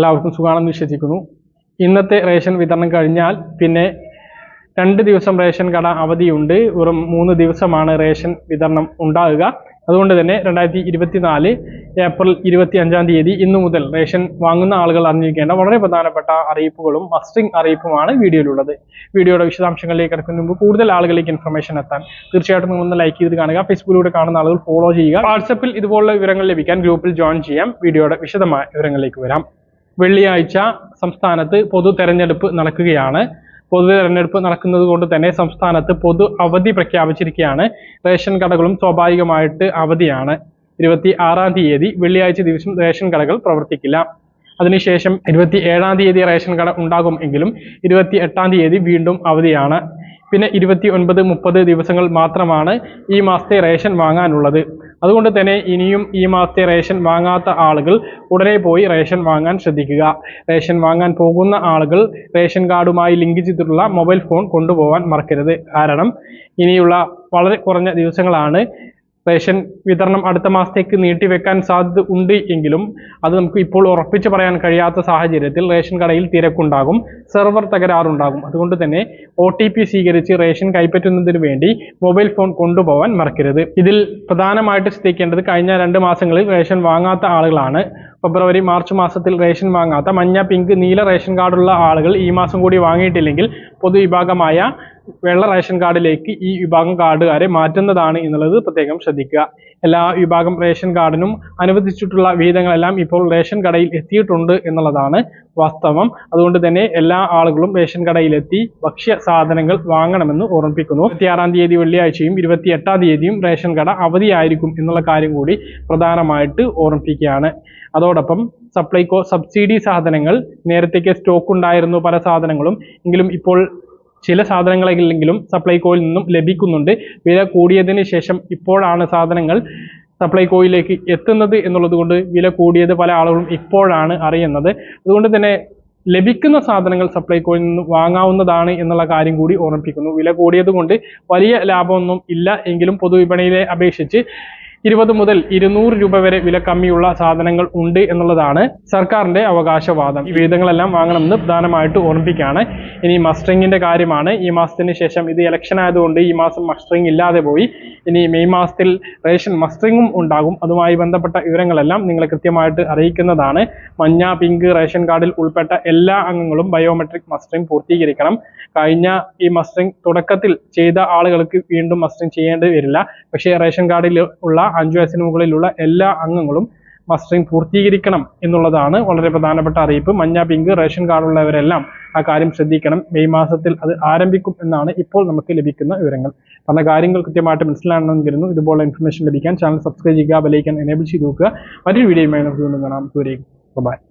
എല്ലാവർക്കും സുഖമാണെന്ന് വിശ്വസിക്കുന്നു. ഇന്നത്തെ റേഷൻ വിതരണം കഴിഞ്ഞാൽ പിന്നെ രണ്ട് ദിവസം റേഷൻ കട അവധിയുണ്ട്. വെറും മൂന്ന് ദിവസമാണ് റേഷൻ വിതരണം ഉണ്ടാകുക. അതുകൊണ്ട് തന്നെ രണ്ടായിരത്തി ഇരുപത്തിനാല് ഏപ്രിൽ ഇരുപത്തി അഞ്ചാം തീയതി ഇന്നു മുതൽ റേഷൻ വാങ്ങുന്ന ആളുകൾ അറിഞ്ഞിരിക്കേണ്ട വളരെ പ്രധാനപ്പെട്ട അറിയിപ്പുകളും മസ്റ്റിംഗ് അറിയിപ്പുമാണ് വീഡിയോയിലുള്ളത്. വീഡിയോയുടെ വിശദാംശങ്ങളിലേക്ക് കിടക്കുന്ന മുമ്പ് കൂടുതൽ ആളുകളിലേക്ക് ഇൻഫർമേഷൻ എത്താൻ തീർച്ചയായിട്ടും നിങ്ങളൊന്ന് ലൈക്ക് ചെയ്ത് കാണുക. ഫേസ്ബുക്കിലൂടെ കാണുന്ന ആളുകൾ ഫോളോ ചെയ്യുക. വാട്സപ്പിൽ ഇതുപോലുള്ള വിവരങ്ങൾ ലഭിക്കാൻ ഗ്രൂപ്പിൽ ജോയിൻ ചെയ്യാം. വീഡിയോയുടെ വിശദമായ വിവരങ്ങളിലേക്ക് വരാം. വെള്ളിയാഴ്ച സംസ്ഥാനത്ത് പൊതു തെരഞ്ഞെടുപ്പ് നടക്കുകയാണ്. പൊതു തെരഞ്ഞെടുപ്പ് നടക്കുന്നത് കൊണ്ട് തന്നെ സംസ്ഥാനത്ത് പൊതു അവധി പ്രഖ്യാപിച്ചിരിക്കുകയാണ്. റേഷൻ കടകളും സ്വാഭാവികമായിട്ട് അവധിയാണ്. ഇരുപത്തി ആറാം തീയതി വെള്ളിയാഴ്ച ദിവസം റേഷൻ കടകൾ പ്രവർത്തിക്കില്ല. അതിനുശേഷം ഇരുപത്തി ഏഴാം തീയതി റേഷൻ കട ഉണ്ടാകും എങ്കിലും ഇരുപത്തി എട്ടാം തീയതി വീണ്ടും അവധിയാണ്. പിന്നെ ഇരുപത്തി ഒൻപത് മുപ്പത് ദിവസങ്ങൾ മാത്രമാണ് ഈ മാസത്തെ റേഷൻ വാങ്ങാനുള്ളത്. അതുകൊണ്ട് തന്നെ ഇനിയും ഈ മാസത്തെ റേഷൻ വാങ്ങാത്ത ആളുകൾ ഉടനെ പോയി റേഷൻ വാങ്ങാൻ ശ്രദ്ധിക്കുക. റേഷൻ വാങ്ങാൻ പോകുന്ന ആളുകൾ റേഷൻ കാർഡുമായി ലിങ്ക് ചെയ്തിട്ടുള്ള മൊബൈൽ ഫോൺ കൊണ്ടുപോകാൻ മറക്കരുത്. കാരണം ഇനിയുള്ള വളരെ കുറഞ്ഞ ദിവസങ്ങളാണ് റേഷൻ വിതരണം അടുത്ത മാസത്തേക്ക് നീട്ടിവെക്കാൻ സാധ്യത ഉണ്ട് എങ്കിലും അത് നമുക്ക് ഇപ്പോൾ ഉറപ്പിച്ച് പറയാൻ കഴിയാത്ത സാഹചര്യത്തിൽ റേഷൻ കടയിൽ തിരക്കുണ്ടാകും സെർവർ തകരാറുണ്ടാകും. അതുകൊണ്ട് തന്നെ ഒ സ്വീകരിച്ച് റേഷൻ കൈപ്പറ്റുന്നതിന് വേണ്ടി മൊബൈൽ ഫോൺ കൊണ്ടുപോകാൻ മറക്കരുത്. ഇതിൽ പ്രധാനമായിട്ട് ശ്രദ്ധിക്കേണ്ടത് കഴിഞ്ഞ രണ്ട് മാസങ്ങളിൽ റേഷൻ വാങ്ങാത്ത ആളുകളാണ്. ഫെബ്രുവരി മാർച്ച് മാസത്തിൽ റേഷൻ വാങ്ങാത്ത മഞ്ഞ പിങ്ക് നീല റേഷൻ കാർഡുള്ള ആളുകൾ ഈ മാസം കൂടി വാങ്ങിയിട്ടില്ലെങ്കിൽ പൊതുവിഭാഗമായ വെള്ള റേഷൻ കാർഡിലേക്ക് ഈ വിഭാഗം കാർഡുകാരെ മാറ്റുന്നതാണ് എന്നുള്ളത് പ്രത്യേകം ശ്രദ്ധിക്കുക. എല്ലാ വിഭാഗം റേഷൻ കാർഡിനും അനുവദിച്ചിട്ടുള്ള വിഹിതങ്ങളെല്ലാം ഇപ്പോൾ റേഷൻ കടയിൽ എത്തിയിട്ടുണ്ട് എന്നുള്ളതാണ് വാസ്തവം. അതുകൊണ്ട് തന്നെ എല്ലാ ആളുകളും റേഷൻ കടയിലെത്തി ഭക്ഷ്യ സാധനങ്ങൾ വാങ്ങണമെന്ന് ഓർമ്മിപ്പിക്കുന്നു. ഇരുപത്തിയാറാം തീയതി വെള്ളിയാഴ്ചയും ഇരുപത്തി എട്ടാം തീയതിയും റേഷൻ കട അവധിയായിരിക്കും എന്നുള്ള കാര്യം കൂടി പ്രധാനമായിട്ട് ഓർമ്മിപ്പിക്കുകയാണ്. അതോടൊപ്പം സപ്ലൈകോ സബ്സിഡി സാധനങ്ങൾ നേരത്തേക്ക് സ്റ്റോക്ക് ഉണ്ടായിരുന്നു പല സാധനങ്ങളും എങ്കിലും ഇപ്പോൾ ചില സാധനങ്ങളെങ്കിലും സപ്ലൈകോയിൽ നിന്നും ലഭിക്കുന്നുണ്ട്. വില കൂടിയതിന് ശേഷം ഇപ്പോഴാണ് സാധനങ്ങൾ സപ്ലൈകോയിലേക്ക് എത്തുന്നത് എന്നുള്ളത് കൊണ്ട് വില കൂടിയത് പല ആളുകളും ഇപ്പോഴാണ് അറിയുന്നത്. അതുകൊണ്ട് തന്നെ ലഭിക്കുന്ന സാധനങ്ങൾ സപ്ലൈകോയിൽ നിന്ന് വാങ്ങാവുന്നതാണ് എന്നുള്ള കാര്യം കൂടി ഓർമ്മിപ്പിക്കുന്നു. വില കൂടിയത് കൊണ്ട് വലിയ ലാഭമൊന്നും ഇല്ല. എങ്കിലും പൊതുവിപണിയിലെ അപേക്ഷിച്ച് ഇരുപത് മുതൽ ഇരുന്നൂറ് രൂപ വരെ വില കമ്മിയുള്ള സാധനങ്ങൾ ഉണ്ട് എന്നുള്ളതാണ് സർക്കാരിന്റെ അവകാശവാദം. ഈ വിഹിതങ്ങളെല്ലാം വാങ്ങണമെന്ന് പ്രധാനമായിട്ട് ഓർമ്മിപ്പിക്കുകയാണ്. ഇനി മസ്റ്ററിങ്ങിന്റെ കാര്യമാണ്. ഈ മാസത്തിന് ശേഷം ഇത് ഇലക്ഷൻ ആയതുകൊണ്ട് ഈ മാസം മസ്റ്ററിങ് ഇല്ലാതെ പോയി. ഇനി മെയ് മാസത്തിൽ റേഷൻ മസ്റ്ററിങ്ങും ഉണ്ടാകും. അതുമായി ബന്ധപ്പെട്ട വിവരങ്ങളെല്ലാം നിങ്ങളെ കൃത്യമായിട്ട് അറിയിക്കുന്നതാണ്. മഞ്ഞ പിങ്ക് റേഷൻ കാർഡിൽ ഉൾപ്പെട്ട എല്ലാ അംഗങ്ങളും ബയോമെട്രിക് മസ്റ്ററിങ് പൂർത്തീകരിക്കണം. കഴിഞ്ഞ ഈ മസ്റ്ററിങ് തുടക്കത്തിൽ ചെയ്ത ആളുകൾക്ക് വീണ്ടും മസ്റ്ററിങ് ചെയ്യേണ്ടി വരില്ല. പക്ഷേ റേഷൻ കാർഡിൽ ഉള്ള അഞ്ചു വയസ്സിന് മുകളിലുള്ള എല്ലാ അംഗങ്ങളും മസ്റ്ററിംഗ് പൂർത്തീകരിക്കണം എന്നുള്ളതാണ് വളരെ പ്രധാനപ്പെട്ട അറിയിപ്പ്. മഞ്ഞ പിങ്ക് റേഷൻ കാർഡുള്ളവരെല്ലാം ആ കാര്യം ശ്രദ്ധിക്കണം. മെയ് മാസത്തിൽ അത് ആരംഭിക്കും എന്നാണ് ഇപ്പോൾ നമുക്ക് ലഭിക്കുന്ന വിവരങ്ങൾ. പറഞ്ഞ കാര്യങ്ങൾ കൃത്യമായിട്ട് മനസ്സിലാണെന്ന് ഇതുപോലെ ഇൻഫർമേഷൻ ലഭിക്കാൻ ചാനൽ സബ്സ്ക്രൈബ് ചെയ്യുക ബെലൈക്കൻ എനേബിൾ ചെയ്ത് നോക്കുക. മറ്റൊരു വീഡിയോയുമായി നമുക്ക് വീണ്ടും കാണാം. ബൈ